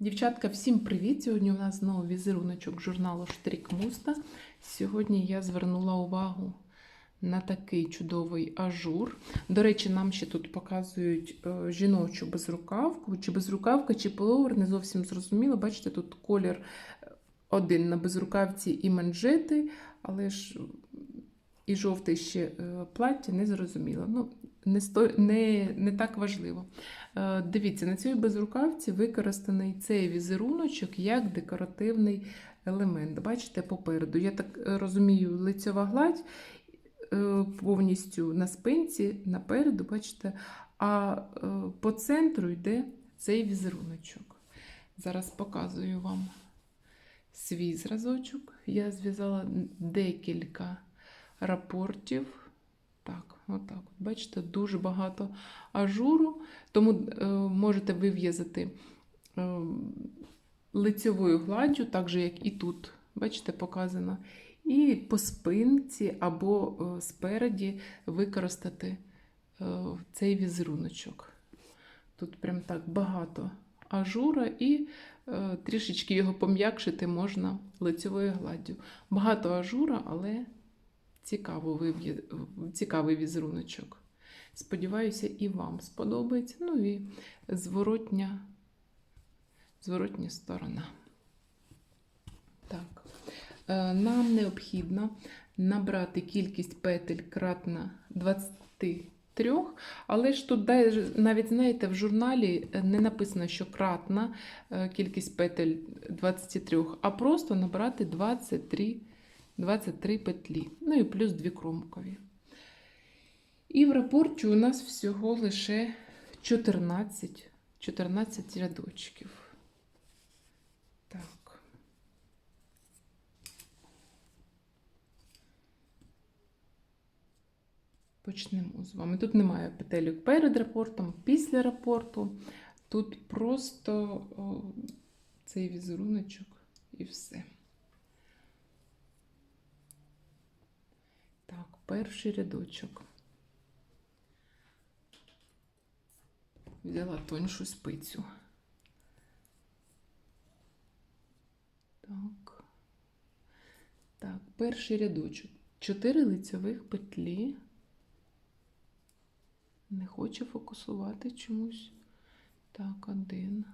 Дівчатка, всім привіт! Сьогодні у нас знову візеруночок журналу Штрік Муста. Сьогодні я звернула увагу на такий чудовий ажур. До речі, нам ще тут показують е, жіночу безрукавку, чи безрукавка, чи половер, не зовсім зрозуміло. Бачите, тут колір один на безрукавці і манжети, але ж і жовтий ще е, плаття не зрозуміло. Ну, не, сто... не, не так важливо. Е, Дивіться, на цій безрукавці використаний цей візеруночок як декоративний елемент. Бачите, попереду. Я так е, розумію, лицьова гладь повністю на спинці, напереду, бачите, а по центру йде цей візеруночок. Зараз показую вам свій зразочок. Я зв'язала декілька рапортів. Так, отак. От, бачите, дуже багато ажуру, тому е, можете вив'язати е, лицьовою гладдю, так же, як і тут, бачите, показано. І по спинці або е, спереді використати е, цей візеруночок. Тут прям так багато ажура і е, трішечки його пом'якшити можна лицьовою гладдю. Багато ажура, але цікаво вив'я- цікавий візеруночок. Сподіваюся, і вам сподобається. Ну і зворотня, зворотня сторона. Так. Е, Нам необхідно набрати кількість петель кратна 23, але ж тут навіть знаєте, в журналі не написано, що кратна е, кількість петель 23, а просто набрати 23 23 петлі. Ну і плюс 2 кромкові. І в рапорті у нас всього лише 14, 14 рядочків. Так. Почнемо з вами. Тут немає петелюк перед рапортом, після рапорту. Тут просто о, цей візеруночок і все. Так, перший рядочок. Взяла тоншу спицю. Так. Так, перший рядочок. Чотири лицьових петлі. Не хоче фокусувати чомусь. Так, один.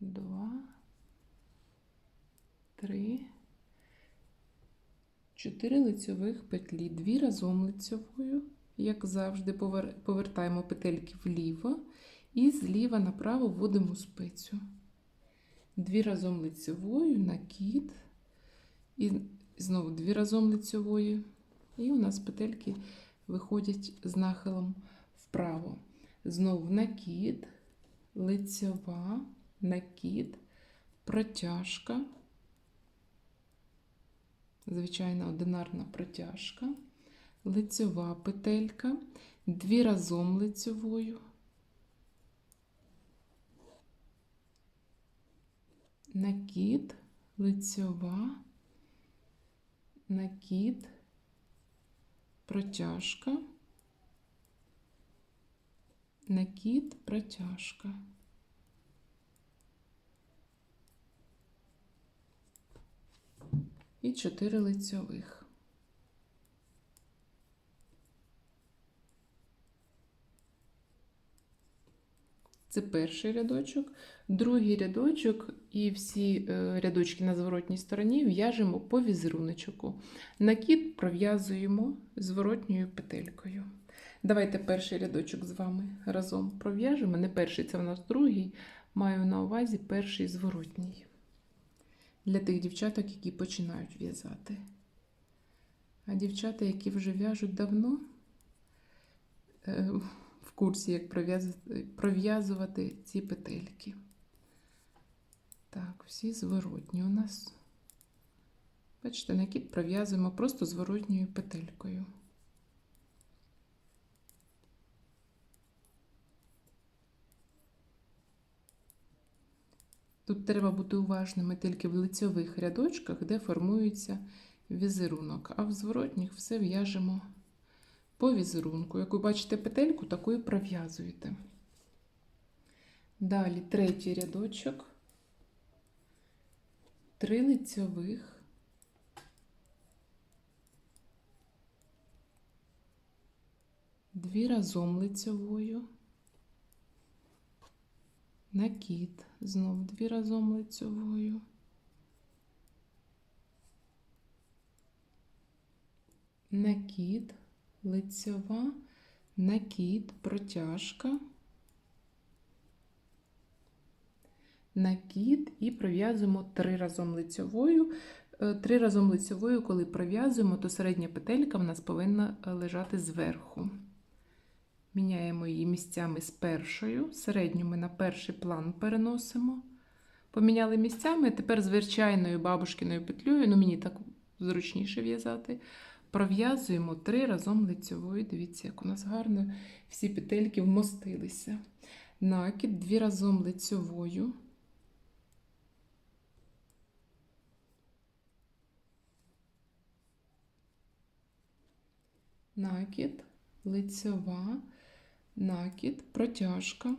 Два. Три. Чотири лицьових петлі, дві разом лицьовою, як завжди, повертаємо петельки вліво і зліва направо вводимо спицю. Дві разом лицьовою, накид, і знову дві разом лицьовою. І у нас петельки виходять з нахилом вправо. Знову накид, лицьова, накид, протяжка звичайна одинарна протяжка, лицьова петелька, дві разом лицьовою, накид, лицьова, накид, протяжка, накид, протяжка. І 4 лицьових. Це перший рядочок, другий рядочок і всі е, рядочки на зворотній стороні в'яжемо по візеруночку. Накид пров'язуємо зворотньою петелькою. Давайте перший рядочок з вами разом пров'яжемо. Не перший, це в нас другий. Маю на увазі перший зворотній для тих дівчаток, які починають в'язати. А дівчата, які вже в'яжуть давно, е, в курсі, як пров'яз- пров'язувати ці петельки. Так, всі зворотні у нас. Бачите, накид пров'язуємо просто зворотньою петелькою. Тут треба бути уважними тільки в лицьових рядочках, де формується візерунок, а в зворотніх все в'яжемо по візерунку. Як ви бачите петельку, таку і пров'язуєте. Далі третій рядочок, три лицьових, дві разом лицьовою, накид, знов дві разом лицьовою. Накид, лицьова, накид, протяжка. накид і пров'язуємо три разом лицьовою. Е, Три разом лицьовою, коли пров'язуємо, то середня петелька в нас повинна е, лежати зверху. Міняємо її місцями з першою, середню ми на перший план переносимо. Поміняли місцями, тепер звичайною бабушкиною петлею, ну мені так зручніше в'язати. Пров'язуємо три разом лицьовою. Дивіться, як у нас гарно всі петельки вмостилися. Накид, дві разом лицьовою. накид, лицьова, накид, протяжка,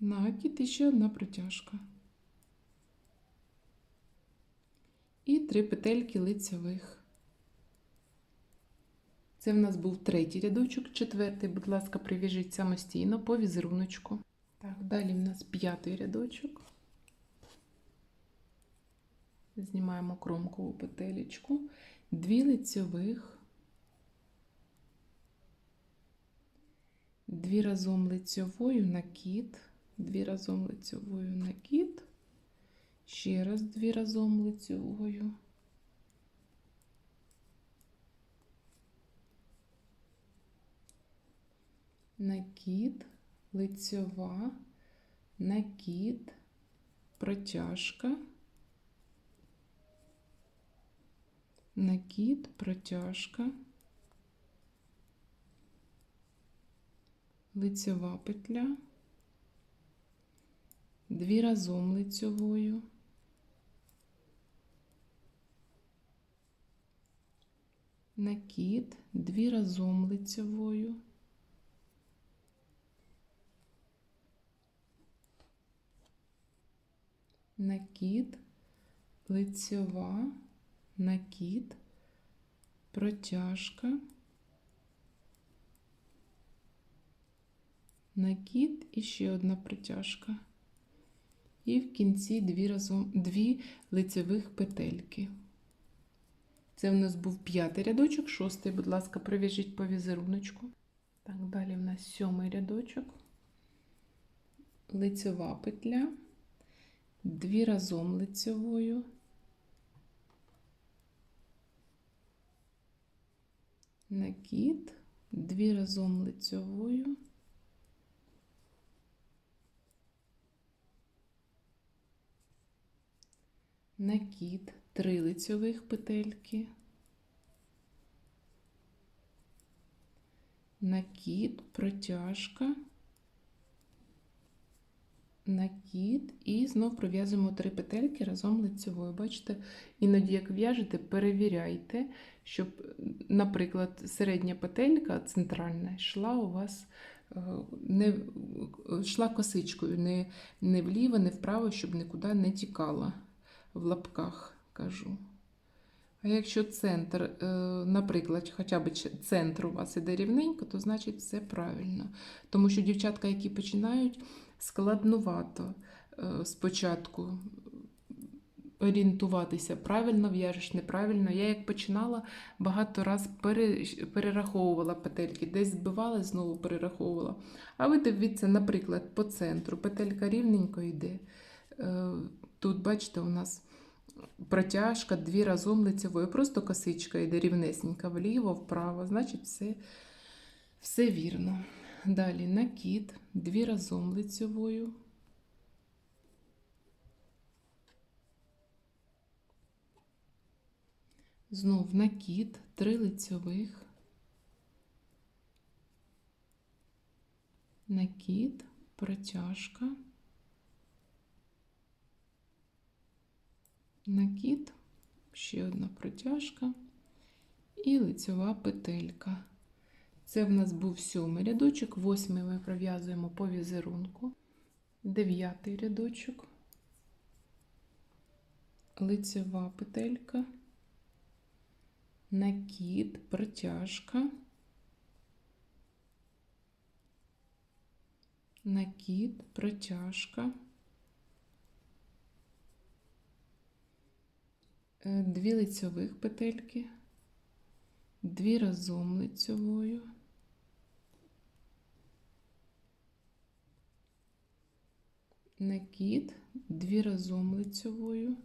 накид і ще одна протяжка. І три петельки лицьових. Це в нас був третій рядочок, четвертий, будь ласка, прив'яжіть самостійно по візеруночку. Так, далі в нас п'ятий рядочок. Знімаємо кромкову петелечку, дві лицьових, дві разом лицьовою накид, дві разом лицьовою накид, ще раз дві разом лицьовою. Накид, лицьова, накид, протяжка. накид, протяжка, лицьова петля, дві разом лицьовою, накид, дві разом лицьовою, накид, лицьова, накид, протяжка, накид і ще одна протяжка. І в кінці дві разом дві лицевих петельки. Це в нас був п'ятий рядочок, шостий, будь ласка, прив'яжіть по візеруночку. Так, далі в нас сьомий рядочок, лицева петля, дві разом лицевою. накид, дві разом лицьовою, накид, три лицьових петельки, накид, протяжка, накид і знов пров'язуємо три петельки разом лицевою. Бачите, іноді, як в'яжете, перевіряйте, щоб, наприклад, середня петелька центральна йшла у вас е, не йшла косичкою, не, не вліво, не вправо, щоб нікуди не тікала в лапках, кажу. А якщо центр, е, наприклад, хоча б центр у вас іде рівненько, то значить все правильно. Тому що дівчатка, які починають, складнувато е, спочатку орієнтуватися, правильно в'яжеш, неправильно. Я як починала, багато раз перераховувала петельки, десь збивала, знову перераховувала. А ви дивіться, наприклад, по центру петелька рівненько йде. Тут, бачите, у нас протяжка дві разом лицевою, просто косичка йде рівнесенька вліво, вправо, значить, все, все вірно. Далі накид, дві разом лицевою. Знов накид, три лицьових, накид, протяжка, накид, ще одна протяжка і лицьова петелька. Це в нас був сьомий рядочок, восьмий ми пров'язуємо по візерунку, дев'ятий рядочок, лицева петелька, накид, протяжка, накид, протяжка, Е, дві лицьових петельки, дві разом лицьовою. накид, дві разом лицьовою,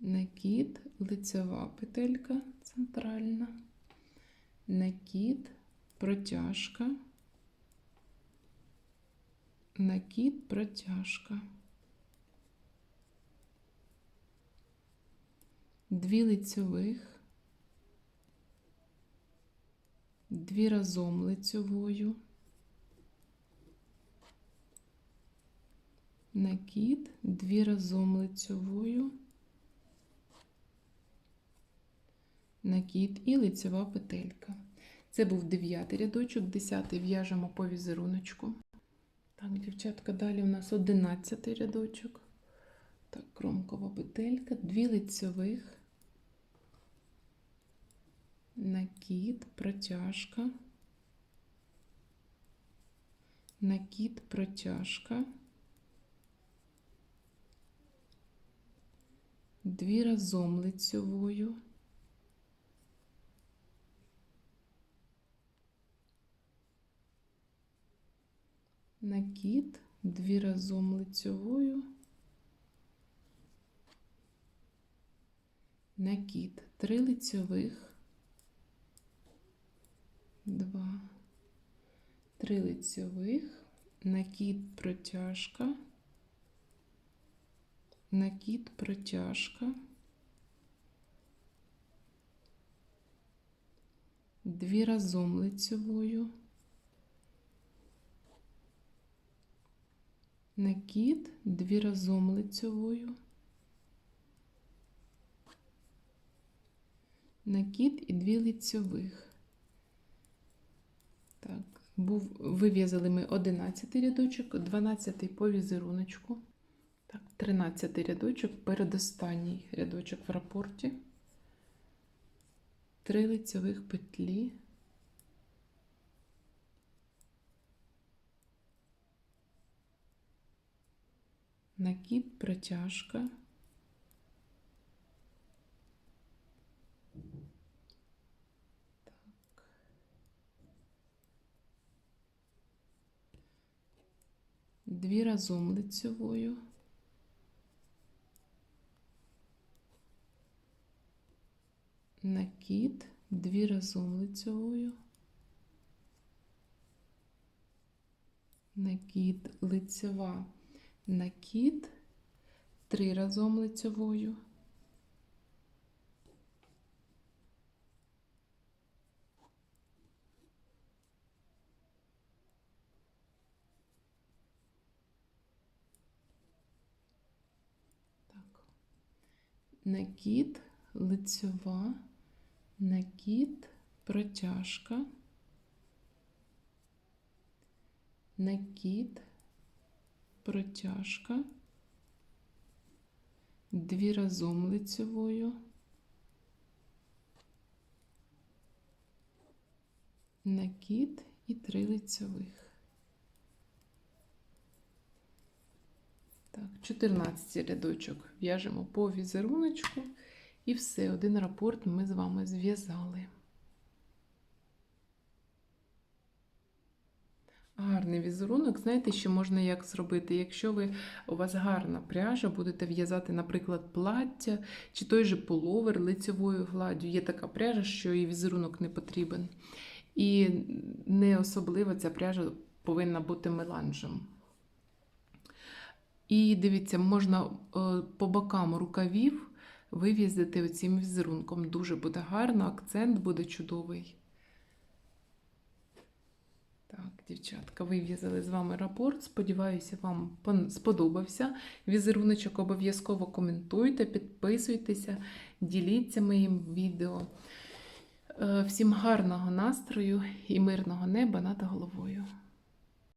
накид, лицева петелька центральна, накид, протяжка, накид, протяжка. Дві лицьових, дві разом лицьовою, накид, дві разом лицьовою, накид і лицьова петелька. Це був дев'ятий рядочок, десятий в'яжемо по візеруночку. Так, дівчатка, далі у нас одинадцятий рядочок. Так, кромкова петелька, дві лицьових. Накид, протяжка, накид, протяжка, дві разом лицьовою, накид, дві разом лицьовою, накид, три лицьових, два, три лицьових, накид, протяжка, накид, протяжка, дві разом лицьовою, накид, дві разом лицьовою, накид і дві лицьових. Так, був, вив'язали ми 11 рядочок, 12 по візеруночку. Так, 13 рядочок, передостанній рядочок в рапорті. Три лицьових петлі. Накид, протяжка. Дві разом лицьовою. Накид, дві разом лицьовою. Накид, лицьова, накид, три разом лицьовою. Так. Накид, лицьова, накид, протяжка, накид, протяжка, дві разом лицьовою, накид і три лицьових. Так, 14 рядочок в'яжемо по візеруночку. І все, один рапорт ми з вами зв'язали. Гарний візерунок, знаєте, що можна як зробити? Якщо ви у вас гарна пряжа, будете в'язати, наприклад, плаття чи той же половер лицевою гладдю. Є така пряжа, що і візерунок не потрібен. І не особливо ця пряжа повинна бути меланжем. І дивіться, можна е, по бокам рукавів вивізити оцим візерунком. Дуже буде гарно, акцент буде чудовий. Так. Дівчатка, вив'язали з вами рапорт. Сподіваюся, вам сподобався. Візеруночок обов'язково коментуйте, підписуйтеся, діліться моїм відео. Е, Всім гарного настрою і мирного неба над головою.